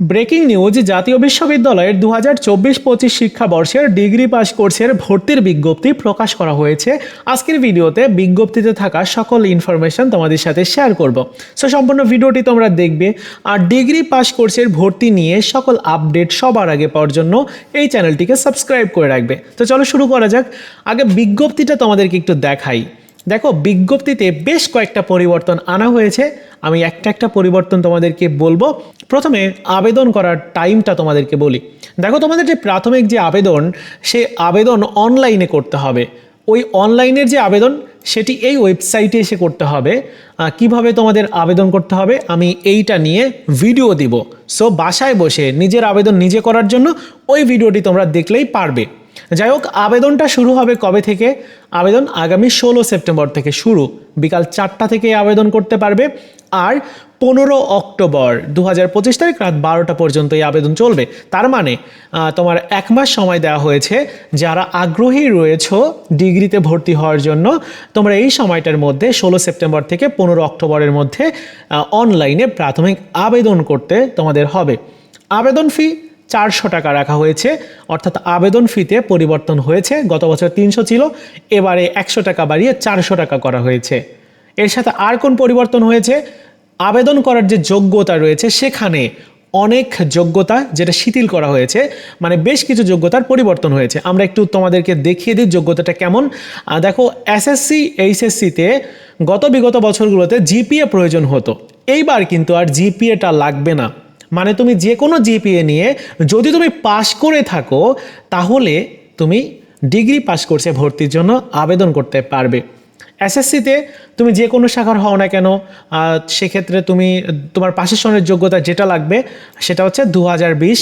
Breaking news, জাতীয় বিশ্ববিদ্যালয়ের দু হাজার চব্বিশ পঁচিশ শিক্ষাবর্ষের ডিগ্রি পাস কোর্সের ভর্তির বিজ্ঞপ্তি প্রকাশ করা হয়েছে। আজকের ভিডিওতে বিজ্ঞপ্তিতে থাকা সকল ইনফরমেশন তোমাদের সাথে শেয়ার করব। সো সম্পূর্ণ ভিডিওটি তোমরা দেখবে। আর ডিগ্রি পাস কোর্সের ভর্তি নিয়ে সকল আপডেট সবার আগে পাওয়ার জন্য এই চ্যানেলটিকে সাবস্ক্রাইব করে রাখবে। তো চলো শুরু করা যাক। আগে বিজ্ঞপ্তিটা তোমাদেরকে একটু দেখাই। দেখো, বিজ্ঞপ্তিতে বেশ কয়েকটা পরিবর্তন আনা হয়েছে। আমি একটা একটা পরিবর্তন তোমাদেরকে বলব। প্রথমে আবেদন করার টাইমটা তোমাদেরকে বলি। দেখো, তোমাদের যে প্রাথমিক যে আবেদন সে আবেদন অনলাইনে করতে হবে। ওই অনলাইনের যে আবেদন, সেটি এই ওয়েবসাইটে এসে করতে হবে। কীভাবে তোমাদের আবেদন করতে হবে, আমি এইটা নিয়ে ভিডিও দিব। সো বাসায় বসে নিজের আবেদন নিজে করার জন্য ওই ভিডিওটি তোমরা দেখলেই পারবে। যাই হোক, আবেদনটা শুরু হবে কবে থেকে? আবেদন আগামী ষোলো সেপ্টেম্বর থেকে শুরু। বিকাল চারটা থেকে আবেদন করতে পারবে। আর পনেরো অক্টোবর দু হাজার পঁচিশ তারিখ রাত বারোটা পর্যন্ত এই আবেদন চলবে। তার মানে তোমার এক মাস সময় দেওয়া হয়েছে। যারা আগ্রহী রয়েছো ডিগ্রিতে ভর্তি হওয়ার জন্য, তোমরা এই সময়টার মধ্যে ষোলো সেপ্টেম্বর থেকে পনেরো অক্টোবরের মধ্যে অনলাইনে প্রাথমিক আবেদন করতে তোমাদের হবে। আবেদন ফি চারশো টাকা রাখা হয়েছে। অর্থাৎ আবেদন ফিতে পরিবর্তন হয়েছে। গত বছর তিনশো ছিল, এবারে একশো টাকা বাড়িয়ে চারশো টাকা করা হয়েছে। এর সাথে আর কোন পরিবর্তন হয়েছে? আবেদন করার যে যোগ্যতা রয়েছে, সেখানে অনেক যোগ্যতা যেটা শিথিল করা হয়েছে মানে বেশ কিছু যোগ্যতার পরিবর্তন হয়েছে। আমরা একটু তোমাদেরকে দেখিয়ে দিই যোগ্যতাটা কেমন। দেখো এসএসসি এইচএসসিতে গত বিগত বছরগুলোতে জিপিএ প্রয়োজন হতো। এইবার কিন্তু আর জিপিএটা লাগবে না। মানে তুমি যে কোনো জিপিএ নিয়ে যদি তুমি পাশ করে থাকো, তাহলে তুমি ডিগ্রি পাশ কোর্সে ভর্তির জন্য আবেদন করতে পারবে। এসএসসিতে তুমি যে কোনো শাখার হও না কেন সেক্ষেত্রে তুমি, তোমার পাশের যোগ্যতা যেটা লাগবে, সেটা হচ্ছে দু হাজার বিশ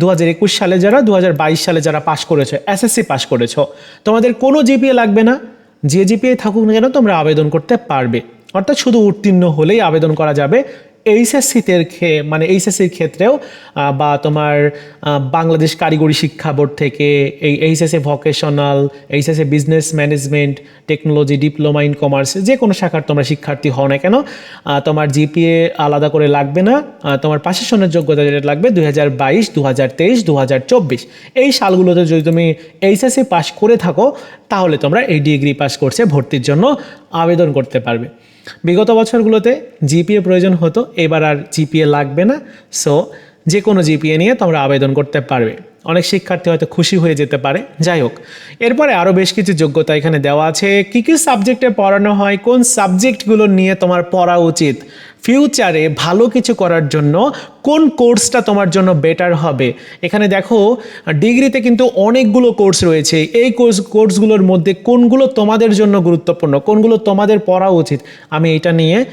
দু হাজার একুশ সালে যারা দু হাজার বাইশ সালে যারা পাশ করেছ এসএসসি পাশ করেছ। তোমাদের কোনো জিপিএ লাগবে না। যে জিপিএ থাকুক না কেন, তোমরা আবেদন করতে পারবে। অর্থাৎ শুধু উত্তীর্ণ হলেই আবেদন করা যাবে। এইচএসসিতে মানে এইচএসসির ক্ষেত্রেও বা তোমার বাংলাদেশ কারিগরি শিক্ষা বোর্ড থেকে এই HSC vocational, HSC business management, technology, diploma in commerce, যে কোনো শাখার তোমরা শিক্ষার্থী হও না কেন তোমার জিপিএ আলাদা করে লাগবে না তোমার পাশের সনের যোগ্যতা যেটা লাগবে দুই হাজার বাইশ দু হাজার তেইশ দু হাজার চব্বিশ। এই সালগুলোতে যদি তুমি এইচএসসি পাস করে থাকো, তাহলে তোমরা এই ডিগ্রি পাস কোর্সে ভর্তির জন্য আবেদন করতে পারবে। বিগত বছরগুলোতে জিপিএ প্রয়োজন হতো, এবার আর জিপিএ লাগবে না। সো যে কোনো জিপিএ নিয়ে তোমরা আবেদন করতে পারবে। অনেক শিক্ষার্থী হয়তো খুশি হয়ে যেতে পারে। যাই হোক, এরপরে আরও বেশ কিছু যোগ্যতা এখানে দেওয়া আছে। কী কী সাবজেক্টে পড়ানো হয়? কোন সাবজেক্টগুলো নিয়ে তোমার পড়া উচিত? ফিউচারে ভালো কিছু করার জন্য কোন কোর্সটা তোমার জন্য বেটার হবে? এখানে দেখো, ডিগ্রিতে কিন্তু অনেকগুলো কোর্স রয়েছে। এই কোর্স, কোর্সগুলোর মধ্যে কোনগুলো তোমাদের জন্য গুরুত্বপূর্ণ? কোনগুলো তোমাদের পড়া উচিত? আমি এটা নিয়ে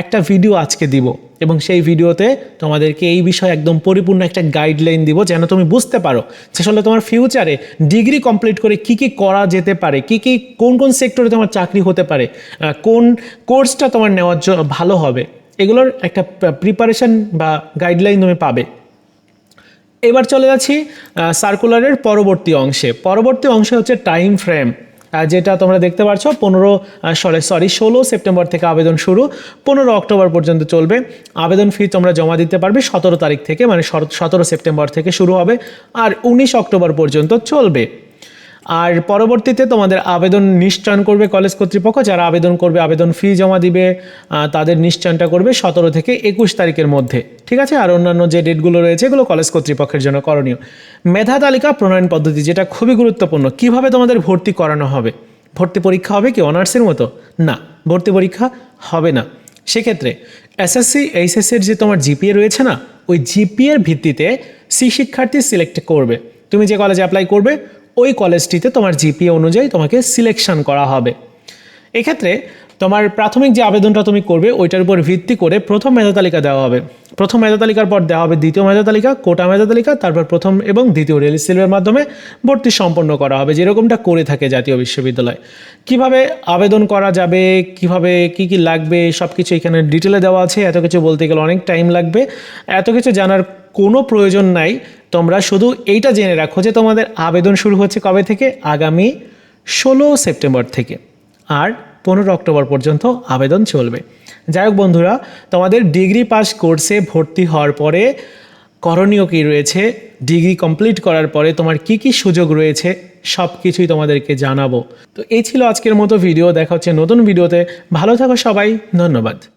একটা ভিডিও আজকে দিব এবং সেই ভিডিওতে তোমাদেরকে এই বিষয়ে একদম পরিপূর্ণ একটা গাইডলাইন দিব যেন তুমি বুঝতে পারো যে আসলে তোমার ফিউচারে ডিগ্রি কমপ্লিট করে কি কি করা যেতে পারে, কি কি, কোন কোন সেক্টরে তোমার চাকরি হতে পারে কোন কোর্সটা তোমার নেওয়ার জন্য ভালো হবে, এগুলোর একটা প্রিপারেশন বা গাইডলাইন তুমি পাবে। এবার চলে যাচ্ছি সার্কুলারের পরবর্তী অংশে। পরবর্তী অংশে হচ্ছে টাইম ফ্রেম যেটা তোমরা দেখতে পাচ্ছ পনেরো সরি সরি ষোলো সেপ্টেম্বর থেকে আবেদন শুরু। পনেরো অক্টোবর পর্যন্ত চলবে। আবেদন ফি তোমরা জমা দিতে পারবে সতেরো তারিখ থেকে মানে সতেরো সেপ্টেম্বর থেকে শুরু হবে, আর উনিশ অক্টোবর পর্যন্ত চলবে। আর পরবর্তীতে তোমাদের আবেদন নিশ্চয়ন করবে কলেজ কর্তৃপক্ষ, যারা আবেদন করবে, আবেদন ফি জমা দিবে তাদের নিশ্চয়নটা করবে সতেরো থেকে একুশ তারিখের মধ্যে। ঠিক আছে? আর অন্যান্য যে ডেটগুলো রয়েছে, এগুলো কলেজ কর্তৃপক্ষের জন্য করণীয়। মেধা তালিকা প্রণয়ন পদ্ধতি, যেটা খুবই গুরুত্বপূর্ণ। কীভাবে তোমাদের ভর্তি করানো হবে? ভর্তি পরীক্ষা হবে কি অনার্সের মতো? না, ভর্তি পরীক্ষা হবে না। সেক্ষেত্রে এসএসসি এইচএসসির যে তোমার জিপিএ রয়েছে না, ওই জিপিএর ভিত্তিতে সি শিক্ষার্থী সিলেক্ট করবে। তুমি যে কলেজে অ্যাপ্লাই করবে ওই কলেজটিতে তোমার জিপিএ অনুযায়ী তোমাকে সিলেকশন করা হবে। এক্ষেত্রে তোমার প্রাথমিক যে আবেদনটা তুমি করবে, ওইটার উপর ভিত্তি করে প্রথম মেধা তালিকা দেওয়া হবে। প্রথম মেধা তালিকার পর দেওয়া হবে দ্বিতীয় মেধা তালিকা, কোটা মেধা তালিকা, তারপর প্রথম এবং দ্বিতীয় রেল সিলের মাধ্যমে ভর্তি সম্পন্ন করা হবে, যেরকমটা করে থাকে জাতীয় বিশ্ববিদ্যালয়। কীভাবে আবেদন করা যাবে, কীভাবে, কি কি লাগবে সব কিছু এখানে ডিটেলে দেওয়া আছে, এত কিছু বলতে গেলে অনেক টাইম লাগবে। এত কিছু জানার কোনো প্রয়োজন নাই, তোমরা শুধু এইটা জেনে রাখো যে তোমাদের আবেদন শুরু হচ্ছে কবে থেকে? আগামী ষোলো সেপ্টেম্বর থেকে। আর পনেরো অক্টোবর পর্যন্ত আবেদন চলবে। যাই হোক বন্ধুরা, তোমাদের ডিগ্রি পাস কোর্সে ভর্তি হওয়ার পরে করণীয় কী রয়েছে? ডিগ্রি কমপ্লিট করার পরে তোমার কি কি সুযোগ রয়েছে? সব কিছুই তোমাদেরকে জানাব। তো এই ছিল আজকের মতো ভিডিও। দেখা হচ্ছে নতুন ভিডিওতে। ভালো থাকো সবাই। ধন্যবাদ।